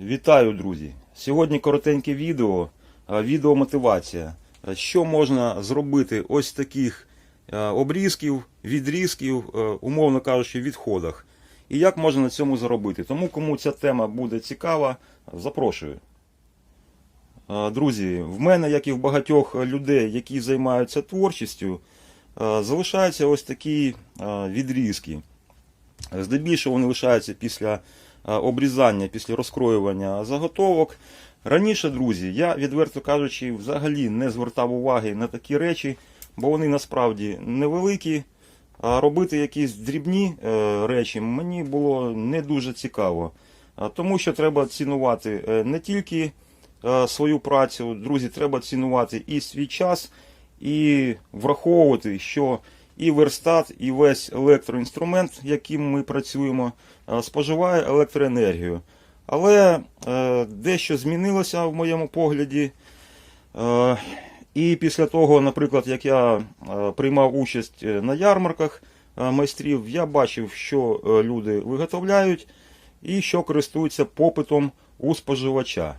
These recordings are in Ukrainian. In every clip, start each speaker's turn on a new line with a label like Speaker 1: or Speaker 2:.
Speaker 1: Вітаю, друзі! Сьогодні коротеньке відео, відеомотивація. Що можна зробити ось таких обрізків, відрізків, умовно кажучи, відходах. І як можна на цьому заробити. Тому кому ця тема буде цікава, запрошую. Друзі, в мене, як і в багатьох людей, які займаються творчістю, залишаються ось такі відрізки. Здебільшого вони лишаються після обрізання, після розкроювання заготовок. Раніше, друзі, я, відверто кажучи, взагалі не звертав уваги на такі речі, бо вони насправді невеликі. А робити якісь дрібні е, речі мені було не дуже цікаво. Тому що треба цінувати е, не тільки е, свою працю, друзі, треба цінувати і свій час, і враховувати, що і верстат, і весь електроінструмент, яким ми працюємо, е, споживає електроенергію. Але е, дещо змінилося в моєму погляді. Е, і після того, наприклад, як я приймав участь на ярмарках майстрів, я бачив, що люди виготовляють і що користуються попитом у споживача.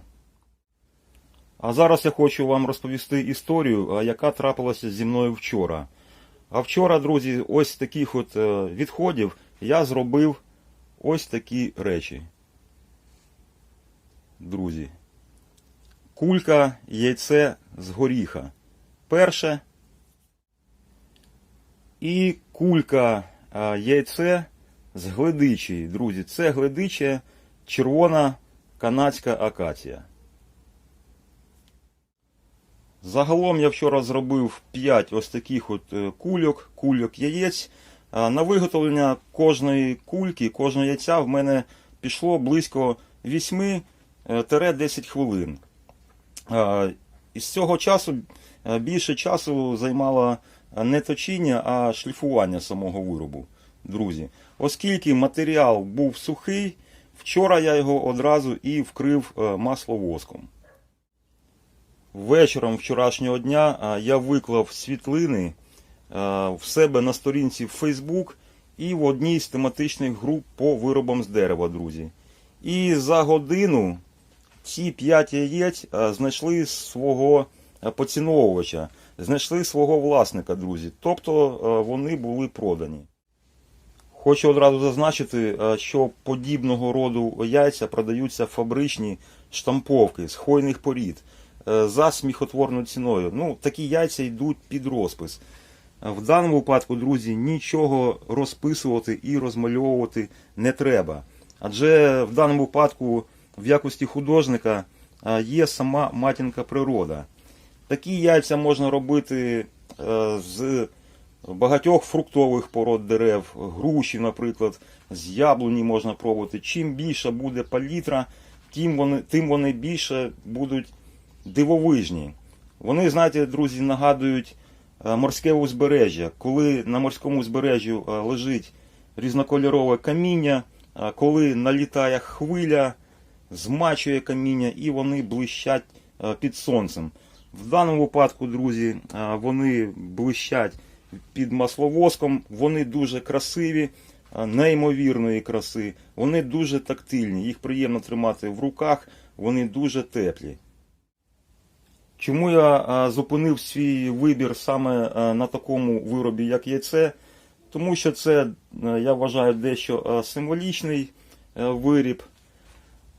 Speaker 1: А зараз я хочу вам розповісти історію, яка трапилася зі мною вчора. А вчора, друзі, ось таких от е, відходів я зробив ось такі речі. Друзі. Кулька яйце з горіха. Перше. І кулька а, яйце з гледичі. Друзі, це гледиче червона канадська акація. Загалом я вчора зробив 5 ось таких от е, кульок, кульок яєць. На виготовлення кожної кульки, кожного яйця в мене пішло близько 8-10 хвилин. Із цього часу е, більше часу займало не точіння, а шліфування самого виробу, друзі. Оскільки матеріал був сухий, вчора я його одразу і вкрив е, масловоском. Вечором вчорашнього дня я виклав світлини в себе на сторінці в Facebook і в одній з тематичних груп по виробам з дерева, друзі. І за годину ці 5 яєць знайшли свого поціновувача, знайшли свого власника, друзі. Тобто вони були продані. Хочу одразу зазначити, що подібного роду яйця продаються фабричні штамповки з хвойних порід за сміхотворною ціною. Ну, такі яйця йдуть під розпис. В даному випадку, друзі, нічого розписувати і розмальовувати не треба. Адже в даному випадку в якості художника є сама матінка природа. Такі яйця можна робити е, з багатьох фруктових пород дерев, груші, наприклад, з яблуні можна пробувати. Чим більше буде палітра, тим вони, тим вони більше будуть дивовижні. Вони, знаєте, друзі, нагадують е, морське узбережжя. Коли на морському узбережжі е, лежить різнокольорове каміння, е, коли налітає хвиля, змачує каміння і вони блищать під сонцем. В даному випадку, друзі, вони блищать під масловоском, вони дуже красиві, неймовірної краси, вони дуже тактильні, їх приємно тримати в руках, вони дуже теплі. Чому я е, зупинив свій вибір саме е, на такому виробі, як яйце? Тому що це, е, я вважаю, дещо символічний виріб.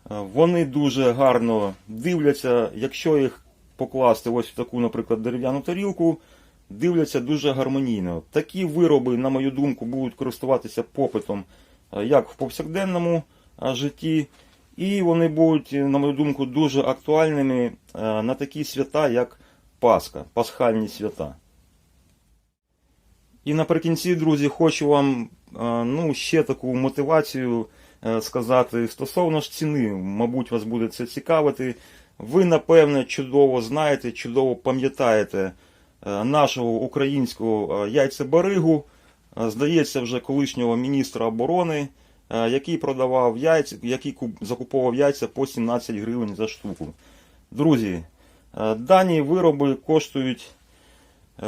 Speaker 1: Вони дуже гарно дивляться, якщо їх покласти ось в таку, наприклад, дерев'яну тарілку, дивляться дуже гармонійно. Такі вироби, на мою думку, будуть користуватися попитом як в повсякденному житті, і вони будуть, на мою думку, дуже актуальними е, на такі свята, як Пасха, пасхальні свята. І наприкінці, друзі, хочу вам е, ну, ще таку мотивацію е, сказати стосовно ж ціни. Мабуть, вас буде це цікавити. Ви, напевне, чудово знаєте, чудово пам'ятаєте нашого українського яйцебаригу, здається, вже колишнього міністра оборони, який продавав яйця, який закуповував яйця по 17 гривень за штуку. Друзі, е, дані вироби коштують е,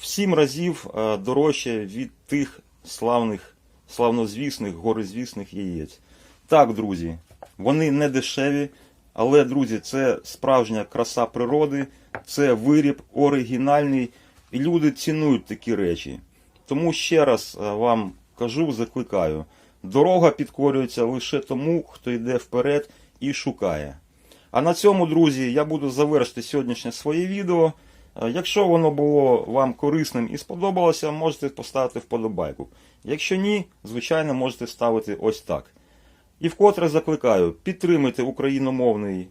Speaker 1: в 7 разів е, дорожче від тих славних, славнозвісних, горизвісних яєць. Так, друзі, Вони не дешеві, але, друзі, це справжня краса природи, це виріб оригінальний, і люди цінують такі речі. Тому ще раз е, вам кажу, закликаю: дорога підкорюється лише тому, хто йде вперед і шукає. А на цьому, друзі, я буду завершити сьогоднішнє своє відео. Е, Якщо воно було вам корисним і сподобалося, можете поставити вподобайку. Якщо ні, звичайно, можете ставити ось так. І вкотре закликаю, підтримуйте україномовний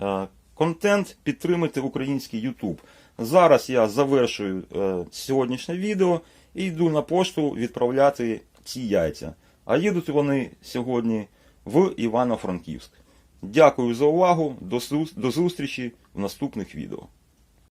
Speaker 1: е, контент, підтримуйте український YouTube. Зараз я завершую е, сьогоднішнє відео і йду на пошту відправляти ці яйця. А їдуть вони сьогодні в Івано-Франківськ. Дякую за увагу. До зустрічі в наступних відео.